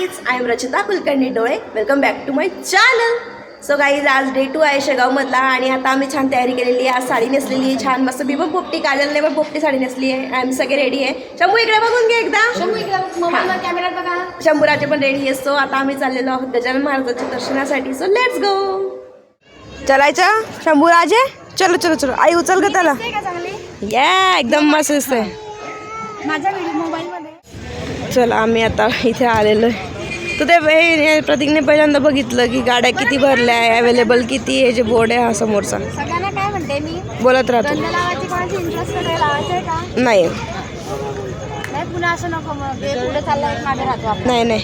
Guys I am Rachita Kulkarni डोळे. Welcome back to my channel so guys आज day two आहे शेगावमधला आणि आता आम्ही छान तयारी केलेली आहे. आज साडी नेसलेली आहे छान मस्त मी पण पोपटी काजलने पण पोपटी साडी नेसली आहे. आम्ही सगळे रेडी आहे. शंभू इकडे बघून घे एकदा. शंभू इकडे बघा शंभूराचे पण रेडी आहे. सो आता आम्ही चाललेलो आहोत गजानन महाराजांच्या दर्शनासाठी. सो लेट्स गो चलायचं? शंभूराजे? चलो चलो चलो. आई उचल ग त्याला. या एकदम मस्त दिसतंय. माझ्या व्हिडिओ मोबाईलमध्ये चला आम्ही आता इथे आलेलो आहे. तर ते हे- प्रतीकने पहिल्यांदा बघितलं की गाड्या किती भरल्या आहे अवेलेबल किती आहे जे बोर्ड आहे हा समोरचा. सगळ्यांना काय म्हणते मी? बोलत राहतो नाही. नाही पुन्हा असं नको मग. हे पुढे चाललं एक मागे राहतो आपण. नाही नाही.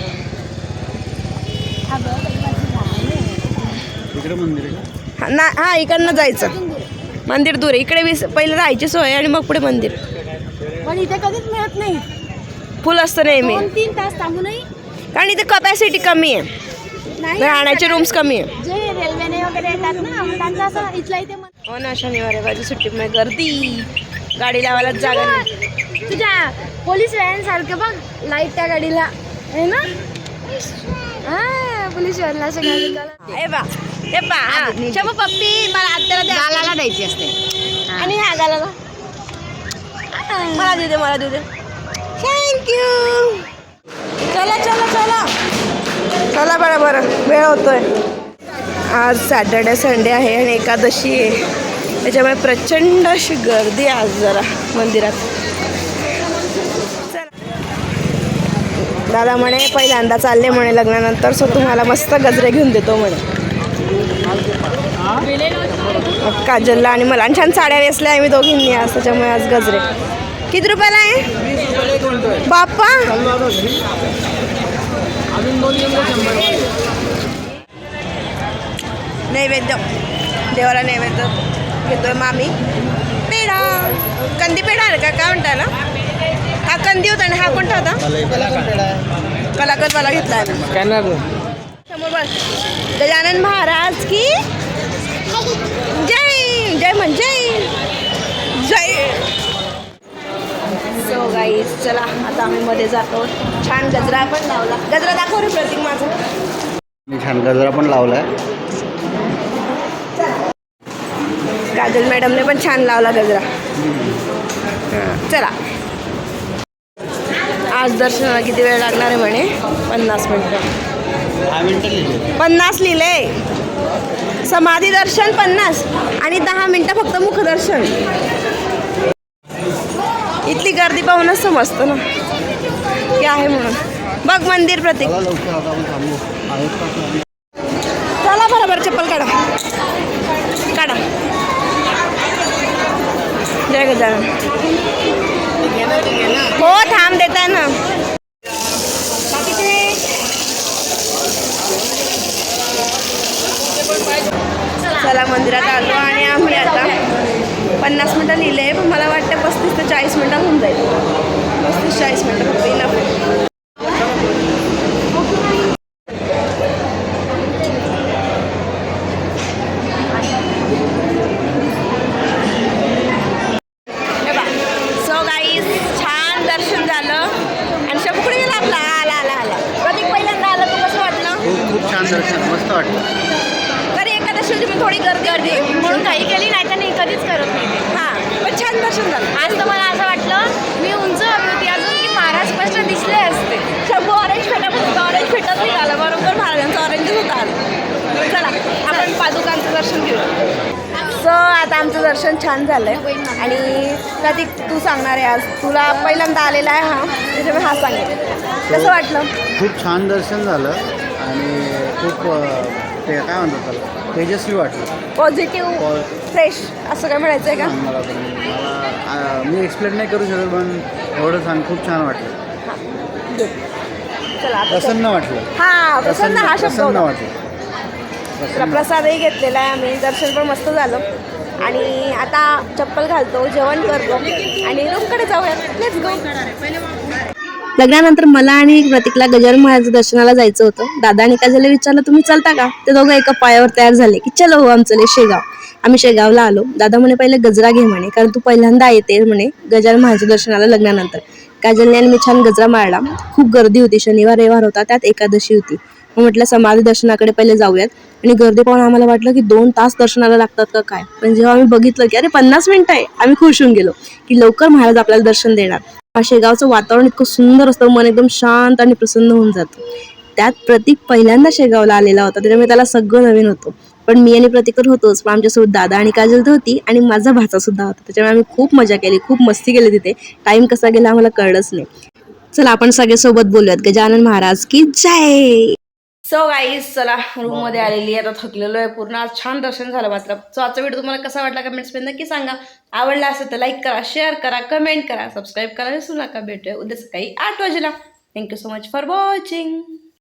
हा ही? हा, ना हा इकडनं जायचं. मंदिर दूर आहे. इकडे वीस पहिलं राहायची सोय आणि मग पुढे मंदिर. पण इथे कधीच मिळत नाही. फुल असतं नेहमी. तीन तास थांबूनही कारण इथे कपॅसिटी कमी आहे. राहण्याचे रूम्स कमी आहे जे रेल्वेने वगैरे येतात ना त्यांचं असं इथल्या इथे हो ना शनिवार माझी सुट्टी मग गर्दी. गाडी लावायला जागा नाही. तुझ्या पोलीस व्हॅन सारखं बघ लाइट त्या गाडीला. आहे ना? हा पोलीस व्हॅनला असं गाडी. हे बा हे पा शंभू पप्पी मला आत्याला द्या. गालाला द्यायची असते. आणि ह्या गालाला. मला दे दे मला दे दे. थँक्यू चला चला चला. चला बरं बरं. वेळ होतोय. आज सॅटर्डे संडे आहे आणि एकादशी आहे. त्याच्यामुळे प्रचंड अशी गर्दी आहे आज जरा मंदिरात. चला. दादा म्हणे पहिल्यांदा चालले म्हणे लग्नानंतर सो तुम्हाला मस्त गजरे घेऊन देतो म्हणे. काजलला आणि मला आणि छान साड्या नेसल्या आम्ही दोघींनी आज त्याच्यामुळे आज गजरे. किती रुपयाला आहे? बाप्पा. नैवेद्य. देवाला नैवेद्य घेतोय मामी. पेढा. कंदी पेढा आहे का? काय म्हणताय ना? हा कंदी होता आणि हा कोणता होता? कलाकंदवाला घेतला समोर बस गजानन महाराज की मध्ये जातो. छान गजरा पण लावला. गजरा दाखव रे प्रतीक माझं. मी छान गजरा पण लावलाय. काजल मॅडमने पण छान लावला गजरा. चला. आज दर्शनाला किती वेळ लागणार आहे म्हणे? पन्नास मिनटं. पन्नास लिहिले समाधी दर्शन पन्नास आणि दहा मिनटं फक्त मुखदर्शन. इथली गर्दी पाहूनच समजतं ना. की आहे म्हणून. बघ मंदिर प्रतीक. चला आपण बरोबर चप्पल काढा. काढा. जय गजानन. हो थांब देताय ना. चला मंदिरात आलो आणि आम्ही आता पन्नास मिनटं लिहिले आहे पण मला वाटतं पस्तीस ते चाळीस मिनटात होऊन जाईल. पस्तीस चाळीस मिनटं फक्त इनफ सो गाईज छान दर्शन झालं आणि शंकुडी गेला आपला आला आला आला प्रतीक पहिल्यांदा आलं तू कसं वाटलं खूप छान दर्शन मस्त वाटलं. तरी एकादशी होती पण थोडी गर्दी गर्दी म्हणून काही केली नाही तर नाही कधीच करत नाही. हां पण छान दर्शन झालं. आज तर मला असं वाटलं मी उंच हवी होती अजून की महाराज स्पष्ट दिसले असते. शंभू ऑरेंज फेटा होता ऑरेंज फेटच निघाला बरोबर महाराजांचा ऑरेंजच होता आज. चला आपण पादुकांचं दर्शन घेऊ सो आता आमचं दर्शन छान झालंय. आणि प्रतीक तू सांगणार आहे आज. तुला पहिल्यांदा आलेला आहे हा. त्याच्यामुळे हा सांगेल. कसं वाटलं? खूप छान दर्शन झालं. आणि खूप ते काय म्हणतात त्याला? तेजस्वी वाटलं. पॉझिटिव्ह पॉ- फ्रेश असं काय म्हणायचं आहे का मला पण मला अं, मी एक्सप्लेन नाही करू शकत पण एवढं छान खूप छान वाटलं. चला आता प्रसन्न वाटलं. हा प्रसन्न हा शब्द प्रसन्न होता. वाटलं. तर प्रसन्न. प्रसादही घेतलेला आहे आम्ही. दर्शन पण मस्त झालं. आणि आता चप्पल घालतो जेवण करतो. आणि रूमकडे जाऊयात. लेट्स गो लग्नानंतर मला आणि प्रतीकला गजानन महाराज दर्शनाला जायचं होतं. दादा आणि काजलला विचारलं तुम्ही चालता का? ते दोघं एका पायावर तयार झाले की चलो हो आमचं शेगाव. आम्ही शेगावला आलो. दादा म्हणे पहिले गजरा घे म्हणे कारण तू पहिल्यांदा येते म्हणे गजानन महाराज दर्शनाला लग्नानंतर. काजलने आणि मी छान गजरा मारला खूप गर्दी होती. शनिवार रविवार होता त्यात एकादशी होती. मग म्हटलं समाधी दर्शनाकडे पहिले जाऊयात. आणि गर्दी पाहून आम्हाला वाटलं की दोन तास दर्शनाला लागतात का काय? पण जेव्हा आम्ही बघितलं की अरे पन्नास मिनिटं आहे. आम्ही खुश होऊन गेलो की लवकर महाराज आपल्याला दर्शन देणार. शेगावचं वातावरण इतकं सुंदर असतं मन एकदम शांत आणि प्रसन्न होऊन जातं. त्यात प्रतीक पहिल्यांदा शेगावला आलेला होता त्याच्यामुळे त्याला सगळं नवीन होतं. पण मी आणि प्रतीक तर होतोच पण आमच्यासोबत दादा आणि काजल तर होती आणि माझा भाचा सुद्धा होता. त्याच्यामुळे आम्ही खूप मजा केली खूप मस्ती केली तिथे. टाईम कसा गेला आम्हाला कळलंच नाही. चला आपण सगळे सोबत बोलूयात. गजानन महाराज की जय! सो गाईज चला रूममध्ये आलेली आहे आता थकलेलो आहे पूर्ण आज छान दर्शन झालं मात्र. सो आजचा व्हिडिओ तुम्हाला कसा वाटला कमेंट्समध्ये नक्की सांगा. आवडला असेल तर लाईक करा शेअर करा कमेंट करा सबस्क्राईब करा विसरू नका. भेटूया उद्या सकाळी आठ वाजेला. Thank you so much for watching